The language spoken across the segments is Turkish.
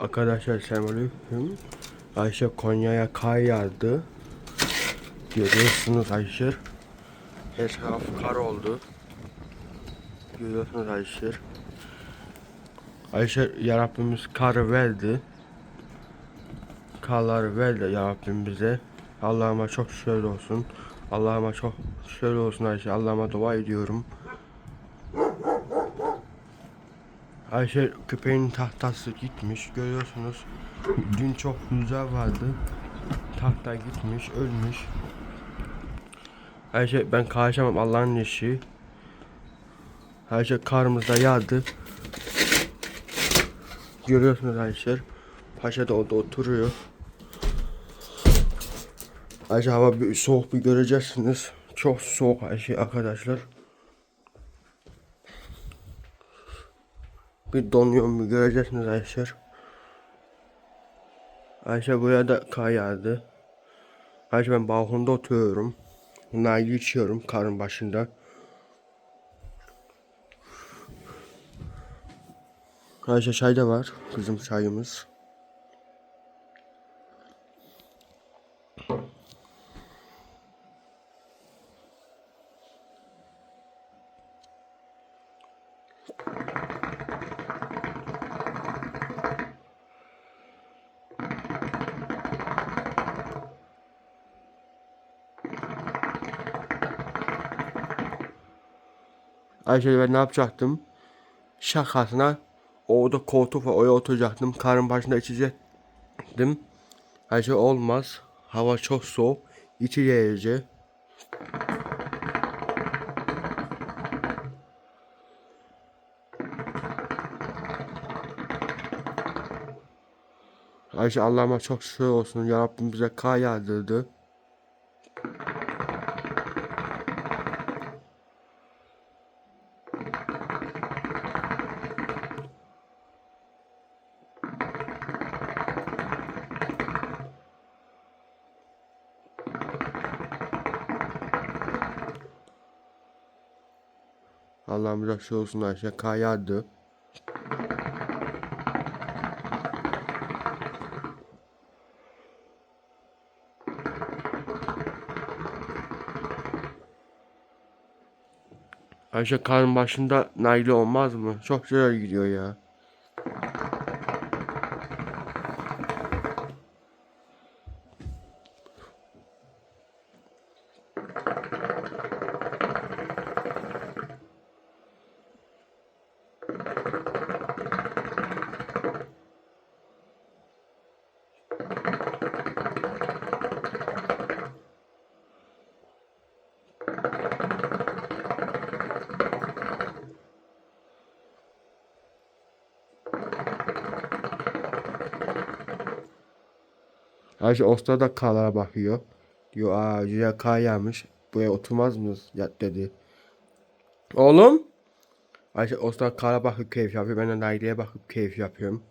Arkadaşlar selamünaleyküm. Ayşe Konya'ya kar yağdı. Görüyorsunuz Ayşe. Her taraf kar oldu. Görüyorsunuz Ayşe. Ayşe ya Rabbimiz kar verdi. Karlar verdi ya Rabbim bize. Allah'ıma çok şükür olsun. Allah'ıma çok şükür olsun Ayşe. Allah'ıma dua ediyorum. Ayşe köpeğin tahtası gitmiş görüyorsunuz. Dün çok rüzgar vardı. Tahta gitmiş, ölmüş. Ayşe ben karışamam Allah'ın işi. Ayşe karımızda yağdı. Görüyorsunuz Ayşe. Paşa da orada oturuyor. Ayşe hava bir soğuk bir göreceksiniz. Çok soğuk Ayşe arkadaşlar. Bir donuyorum bir göreceksiniz Ayşe. Ayşe buraya da kar yağdı. Ayşe ben balkonda oturuyorum. Nargile içiyorum karın başında. Ayşe çay da var. Bizim çayımız. Ayşe ben ne yapacaktım? Şakasına orada koltuk var oraya oturacaktım. Karın başında içecektim. Ayşe olmaz. Hava çok soğuk. İçi geyici. Ayşe Allah'ıma çok şükür olsun. Ya Rabbim bize kar yağdırdı. Allah'ım şükür olsun Ayşe kar yağdı. Ayşe karın başında Naili olmaz mı? Çok güzel gidiyor ya. Ayşe Osta da karlara bakıyor. Diyor aa güzel kar yağmış. Buraya oturmaz mıyız? Ya dedi. Oğlum. Ayşe Osta kara bakıp keyif yapıyor. Ben de Naile'ye bakıp keyif yapıyorum.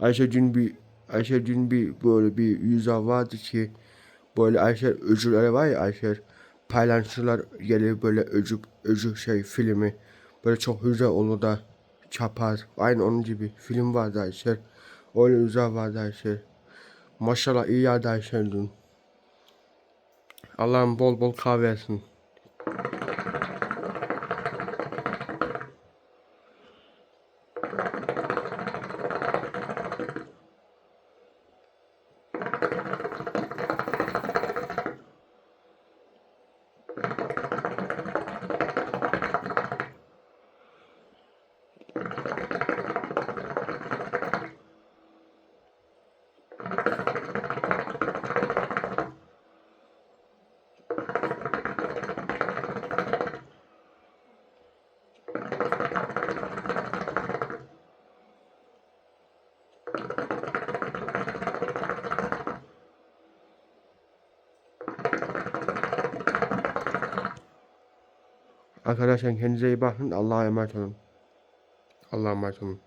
Ayşe dün bir Ayşe dün bir böyle bir yüze vardı ki böyle Ayşe öcüleri var ya Ayşe paylaşımlar gelir böyle öcü öcü şey filmi. Böyle çok güzel olur da çapar. Aynı onun gibi film vardı Ayşe. Öyle güzel vardı Ayşe. Maşallah iyi yağdı Ayşe dün Allah'ım bol bol kahve versin. Arkadaşlar kendinize iyi bakın. Allah'a emanet olun. Allah'a emanet olun.